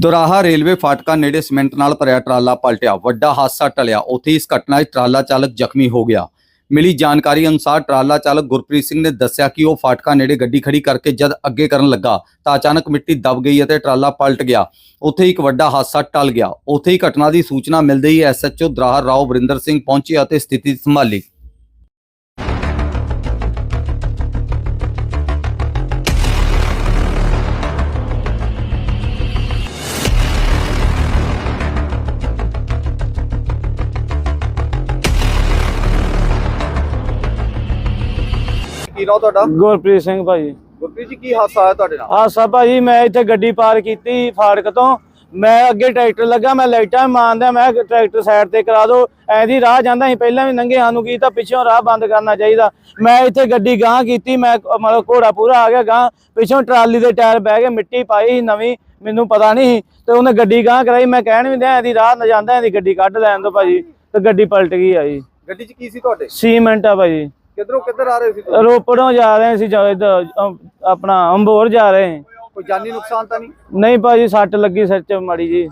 ਦੁਰਾਹਾ railway ਫਾਟਕਾ ਨੇੜੇ cement ਨਾਲ ਭਰਿਆ ਟਰਾਲਾ ਪਲਟਿਆ। ਵੱਡਾ ਹਾਦਸਾ ਟਲਿਆ। ਉੱਥੇ ਇਸ ਘਟਨਾ 'ਚ ਟਰਾਲਾ ਚਾਲਕ ਜ਼ਖਮੀ ਹੋ ਗਿਆ। ਮਿਲੀ ਜਾਣਕਾਰੀ ਅਨੁਸਾਰ ਟਰਾਲਾ ਚਾਲਕ ਗੁਰਪ੍ਰੀਤ ਸਿੰਘ ਨੇ ਦੱਸਿਆ ਕਿ ਉਹ ਫਾਟਕਾ ਨੇੜੇ ਗੱਡੀ ਖੜੀ ਕਰਕੇ ਜਦ ਅੱਗੇ ਕਰਨ ਲੱਗਾ, ਤਾਂ ਅਚਾਨਕ ਮਿੱਟੀ ਦਬ ਗਈ ਅਤੇ ਟਰਾਲਾ ਪਲਟ ਗਿਆ। ਉੱਥੇ ਇੱਕ ਵੱਡਾ ਹਾਦਸਾ ਟਲ ਗਿਆ। ਉੱਥੇ ਹੀ ਘਟਨਾ ਦੀ ਸੂਚਨਾ ਮਿਲਦੇ ਹੀ ਐਸਐਚਓ ਦਰਾਹਾ ਰਾਓ ਵਰਿੰਦਰ ਸਿੰਘ ਪਹੁੰਚੇ ਅਤੇ ਸਥਿਤੀ ਸੰਭਾਲੀ। ਕੀ ਨਾਮ ਤੁਹਾਡਾ? ਗੁਰਪ੍ਰੀਤ ਸਿੰਘ ਭਾਜੀ। ਗੁਰਪ੍ਰੀਤ ਜੀ ਕੀ ਹਾਦਸਾ ਆਇਆ ਤੁਹਾਡੇ ਨਾਲ? ਸਭ ਭਾਜੀ ਮੈਂ ਇੱਥੇ ਗੱਡੀ ਪਾਰ ਕੀਤੀ ਫਾੜਕ ਤੋਂ। ਮੈਂ ਅੱਗੇ ਟਰੈਕਟਰ ਲੱਗਾ ਮੈਂ ਲਾਈਟਾਂ ਮਾਰਦਾ ਮੈਂ ਟਰੈਕਟਰ ਸਾਈਡ ਤੇ ਕਰਾ ਦਿਓ। ਐਦੀ ਰਾਹ ਜਾਂਦਾ ਸੀ ਪਹਿਲਾਂ ਵੀ ਲੰਘੇ ਸਾਨੂੰ ਕੀ ਤਾਂ ਪਿੱਛੋਂ ਰਾਹ ਬੰਦ ਕਰਨਾ ਚਾਹੀਦਾ। ਮੈਂ ਇੱਥੇ ਗੱਡੀ ਗਾਂ ਕੀਤੀ ਮੈਂ ਮਤਲਬ ਘੋੜਾ ਪੂਰਾ ਆ ਗਿਆ ਗਾਂ ਪਿੱਛੋਂ ਟਰਾਲੀ ਦੇ ਟਾਇਰ ਬਹਿ ਗਏ ਮਿੱਟੀ ਪਾਈ ਨਵੀਂ ਮੈਨੂੰ ਪਤਾ ਨਹੀਂ ਤੇ ਉਹਨੇ ਗੱਡੀ ਗਾਂ ਕਰਾਈ ਮੈਂ ਕਹਿਣ ਵੀ ਦਿਆਂ ਐਦੀ ਰਾਹ ਨਾ ਜਾਂਦਾ ਐਦੀ ਗੱਡੀ ਕੱਢ ਲੈਣ ਦੋ ਭਾਜੀ। ਤੇ ਗੱਡੀ ਪਲਟ ਗਈ ਆ ਜੀ। ਗੱਡੀ 'ਚ ਕੀ ਸੀ ਤੁਹਾਡੇ? ਸੀਮੈਂਟ ਆ ਭਾਜੀ। ਕਿੱਧਰੋਂ ਕਿੱਧਰ ਆ ਰਹੇ ਸੀ ਰੋਪੜੋਂ ਜਾ ਰਹੇ ਸੀ ਜਾਂ ਇੱਧਰ, ਅਮ, ਆਪਣਾ ਅੰਬੋਰ ਜਾ ਰਹੇ। ਕੋਈ ਜਾਨੀ ਨੁਕਸਾਨ ਤਾਂ ਨਹੀਂ? ਨਹੀਂ ਭਾਜੀ ਸੱਟ ਲੱਗੀ ਸਿਰ 'ਚ ਮਾੜੀ ਜੀ।